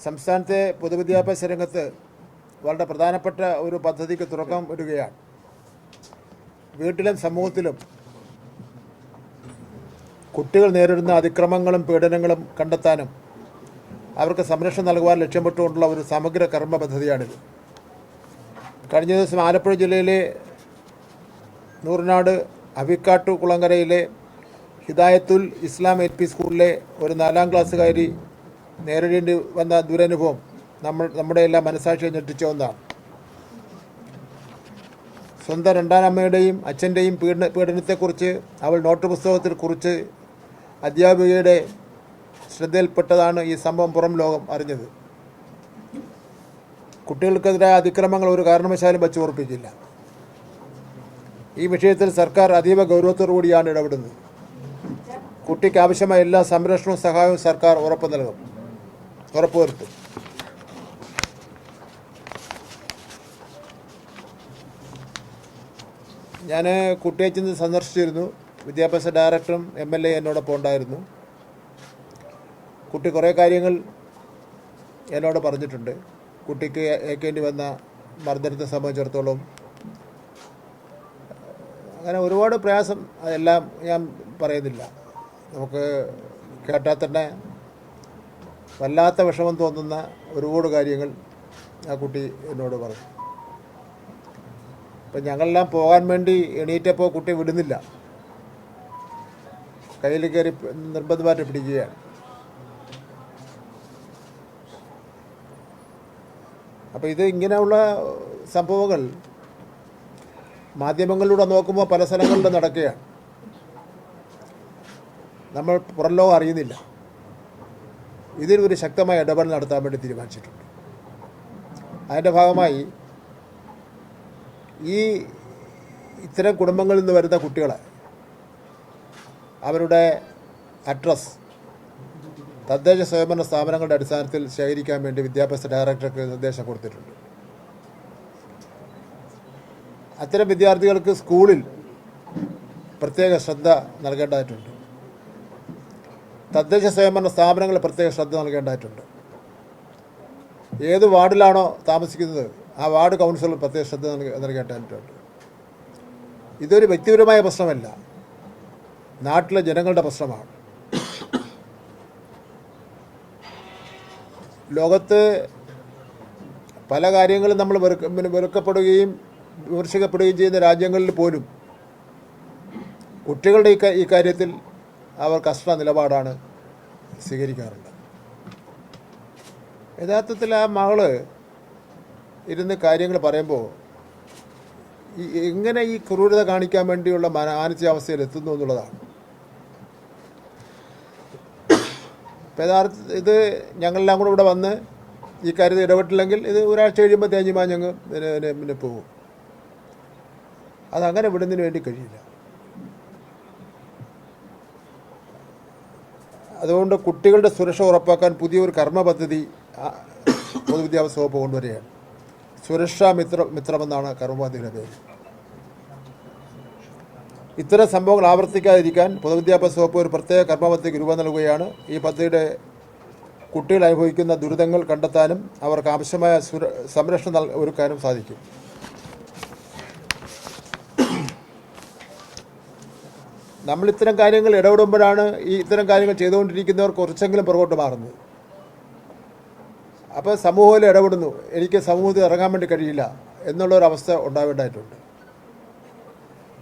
സംസ്ഥാനത്തെ പൊതുവിദ്യാഭ്യാസ രംഗത്ത് വളരെ പ്രധാനപ്പെട്ട ഒരു പദ്ധതിക്ക് തുടക്കം വരികയാണ് വീട്ടിലും സമൂഹത്തിലും കുട്ടികൾ നേരിടുന്ന അതിക്രമങ്ങളും പീഡനങ്ങളും കണ്ടെത്താനും അവർക്ക് സംരക്ഷണം നൽകുവാൻ ലക്ഷ്യമിട്ടുകൊണ്ടുള്ള ഒരു സമഗ്ര കർമ്മ പദ്ധതിയാണിത്. കഴിഞ്ഞ ദിവസം ആലപ്പുഴ ജില്ലയിലെ നൂറിനാട് അവിക്കാട്ടു കുളങ്കരയിലെ ഹിദായത്തുൽ ഇസ്ലാം എൽ പി സ്കൂളിലെ ഒരു നാലാം ക്ലാസ്സുകാരി നേരിടേണ്ടി വന്ന ദുരനുഭവം നമ്മൾ നമ്മുടെ എല്ലാം മനസാക്ഷിയെ ഞെട്ടിച്ച ഒന്നാണ്. സ്വന്തം രണ്ടാനമ്മയുടെയും അച്ഛന്റെയും പീഡന പീഡനത്തെക്കുറിച്ച് അവൾ നോട്ട് പുസ്തകത്തിൽ കുറിച്ച് അധ്യാപികയുടെ ശ്രദ്ധയിൽപ്പെട്ടതാണ് ഈ സംഭവം പുറം ലോകം അറിഞ്ഞത്. കുട്ടികൾക്കെതിരായ അതിക്രമങ്ങൾ ഒരു കാരണവശാലും വച്ചു ഉറപ്പിച്ചില്ല. ഈ വിഷയത്തിൽ സർക്കാർ അതീവ ഗൗരവത്തോടു കൂടിയാണ് ഇടപെടുന്നത്. കുട്ടിക്ക് ആവശ്യമായ എല്ലാ സംരക്ഷണവും സഹായവും സർക്കാർ ഉറപ്പ് നൽകും. ഉറപ്പുവരുത്തും ഞാൻ കുട്ടിയച്ചിന്ന് ചെന്ന് സന്ദർശിച്ചിരുന്നു. വിദ്യാഭ്യാസ ഡയറക്ടറും എം എൽ എ എന്നോടൊപ്പം ഉണ്ടായിരുന്നു. കുട്ടി കുറേ കാര്യങ്ങൾ എന്നോട് പറഞ്ഞിട്ടുണ്ട്. കുട്ടിക്ക് ഏൽക്കേണ്ടി വന്ന മർദ്ദനത്തെ സംബന്ധിച്ചിടത്തോളം അങ്ങനെ ഒരുപാട് പ്രയാസം അതെല്ലാം ഞാൻ പറയുന്നില്ല. നമുക്ക് കേട്ടാൽ തന്നെ വല്ലാത്ത വിഷമം തോന്നുന്ന ഒരുപാട് കാര്യങ്ങൾ ആ കുട്ടി എന്നോട് പറഞ്ഞു. അപ്പം ഞങ്ങളെല്ലാം പോകാൻ വേണ്ടി എണീറ്റപ്പോൾ കുട്ടി വിടുന്നില്ല. കയ്യിൽ കയറി നിർബന്ധമായിട്ട് പിടിക്കുകയാണ്. അപ്പോൾ ഇത് ഇങ്ങനെയുള്ള സംഭവങ്ങൾ മാധ്യമങ്ങളിലൂടെ നോക്കുമ്പോൾ പല സ്ഥലങ്ങളിലും നടക്കുകയാണ്. നമ്മൾ പുറം ലോകം അറിയുന്നില്ല. ഇതിൽ ഒരു ശക്തമായ ഇടപെടൽ നടത്താൻ വേണ്ടി തീരുമാനിച്ചിട്ടുണ്ട്. അതിന്റെ ഭാഗമായി ഈ ഇത്തരം കുടുംബങ്ങളിൽ നിന്ന് വരുന്ന കുട്ടികളെ അവരുടെ അഡ്രസ് തദ്ദേശ സ്വയംഭരണ സ്ഥാപനങ്ങളുടെ അടിസ്ഥാനത്തിൽ ശേഖരിക്കാൻ വേണ്ടി വിദ്യാഭ്യാസ ഡയറക്ടർക്ക് നിർദ്ദേശം കൊടുത്തിട്ടുണ്ട്. അത്തരം വിദ്യാർത്ഥികൾക്ക് സ്കൂളിൽ പ്രത്യേക ശ്രദ്ധ നൽകേണ്ടതായിട്ടുണ്ട്. തദ്ദേശ സ്വയംഭരണ സ്ഥാപനങ്ങൾ പ്രത്യേക ശ്രദ്ധ നൽകേണ്ടതായിട്ടുണ്ട്. ഏത് വാർഡിലാണോ താമസിക്കുന്നത് ആ വാർഡ് കൗൺസിലർ പ്രത്യേക ശ്രദ്ധ നൽക നൽകേണ്ടതായിട്ടുണ്ട്. ഇതൊരു വ്യക്തിപരമായ പ്രശ്നമല്ല. നാട്ടിലെ ജനങ്ങളുടെ പ്രശ്നമാണ്. ലോകത്ത് പല കാര്യങ്ങളും നമ്മൾ വെറുക്കപ്പെടുകയും വിമർശിക്കപ്പെടുകയും ചെയ്യുന്ന രാജ്യങ്ങളിൽ പോലും കുട്ടികളുടെ ഈ കാര്യത്തിൽ അവർ കർശന നിലപാടാണ് സ്വീകരിക്കാറുണ്ട് യഥാർത്ഥത്തിൽ ആ മകൾ ഇരുന്ന് കാര്യങ്ങൾ പറയുമ്പോൾ ഈ എങ്ങനെ ഈ ക്രൂരത കാണിക്കാൻ വേണ്ടിയുള്ള മന- മാനസികാവസ്ഥയിൽ എത്തുന്നു എന്നുള്ളതാണ്. ഇപ്പം യഥാർത്ഥ ഇത് ഞങ്ങളെല്ലാം കൂടെ ഇവിടെ വന്ന് ഈ കാര്യത്തിൽ ഇടപെട്ടില്ലെങ്കിൽ ഇത് ഒരാഴ്ച കഴിയുമ്പോൾ തേഞ്ഞുമാ ഞങ്ങൾ പിന്നെ പോകും അതങ്ങനെ വിടുന്നതിന് വേണ്ടി കഴിയില്ല. അതുകൊണ്ട് കുട്ടികളുടെ സുരക്ഷ ഉറപ്പാക്കാൻ പുതിയൊരു കർമ്മ പദ്ധതി പൊതുവിദ്യാഭ്യാസ വകുപ്പ് കൊണ്ടുവരികയാണ്. സുരക്ഷാ മിത്ര മിത്രമെന്നാണ് കർമ്മ പദ്ധതിയുടെ പേര്. ഇത്തരം സംഭവങ്ങൾ ആവർത്തിക്കാതിരിക്കാൻ പൊതുവിദ്യാഭ്യാസ വകുപ്പ് ഒരു പ്രത്യേക കർമ്മ പദ്ധതിക്ക് രൂപം നൽകുകയാണ്. ഈ പദ്ധതിയുടെ കുട്ടികൾ അനുഭവിക്കുന്ന ദുരിതങ്ങൾ കണ്ടെത്താനും അവർക്ക് ആവശ്യമായ സുര സംരക്ഷണം നൽ ഒരുക്കാനും സാധിക്കും. നമ്മൾ ഇത്തരം കാര്യങ്ങൾ ഇടപെടുമ്പോഴാണ് ഈ ഇത്തരം കാര്യങ്ങൾ ചെയ്തുകൊണ്ടിരിക്കുന്നവർ കുറച്ചെങ്കിലും പുറകോട്ട് മാറുന്നത്. അപ്പോൾ സമൂഹത്തിൽ ഇടപെടുന്നു. എനിക്ക് സമൂഹത്തിൽ ഇറങ്ങാൻ വേണ്ടി കഴിയില്ല. എന്നുള്ളൊരവസ്ഥ ഉണ്ടാവേണ്ടതായിട്ടുണ്ട്.